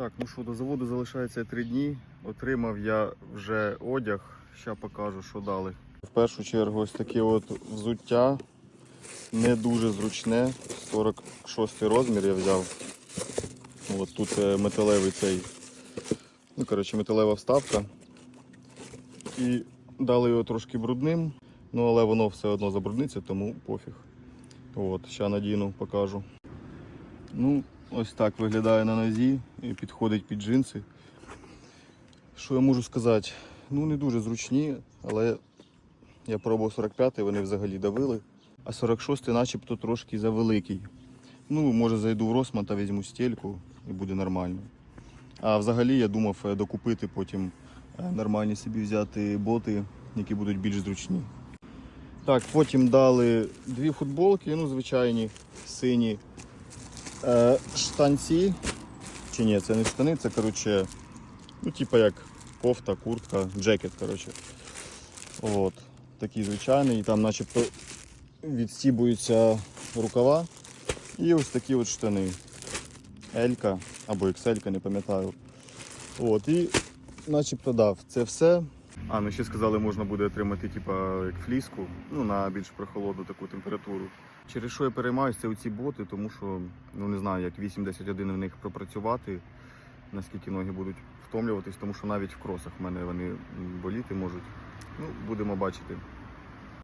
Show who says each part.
Speaker 1: Так, ну що, до заводу залишається три дні. Отримав я вже одяг. Ще покажу, що дали. В першу чергу ось таке от взуття. Не дуже зручне. 46 розмір я взяв. От тут е, металевий цей. Ну, коротше, металева вставка. І дали його трошки брудним, ну але воно все одно забрудниться, тому пофіг. От, ще надіну, покажу. Ну, ось так виглядає на нозі і підходить під джинси. Що я можу сказати? Ну, не дуже зручні, але я пробував 45-й, вони взагалі давили. А 46-й начебто трошки завеликий. Ну, може зайду в Росман та візьму стельку і буде нормально. А взагалі я думав е, докупити потім е, нормальні собі взяти боти, які будуть більш зручні. Так, потім дали дві футболки, ну, звичайні, сині. Е, штанці. Чи ні, це не штани, це коротше, ну, типа як кофта, куртка, джекет, коротше. От. Такий звичайний, і там начебто відстібуються рукава. І ось такі от штани. Елька або XL, не пам'ятаю. От, і начебто дав. Це все. А, ну ще сказали, можна буде отримати типа як фліску, ну на більш прохолодну таку температуру. Через що я переймаюся, це оці боти, тому що ну не знаю, як 8-10 годин в них пропрацювати, наскільки ноги будуть втомлюватись, тому що навіть в кросах в мене вони боліти можуть. Ну, будемо бачити.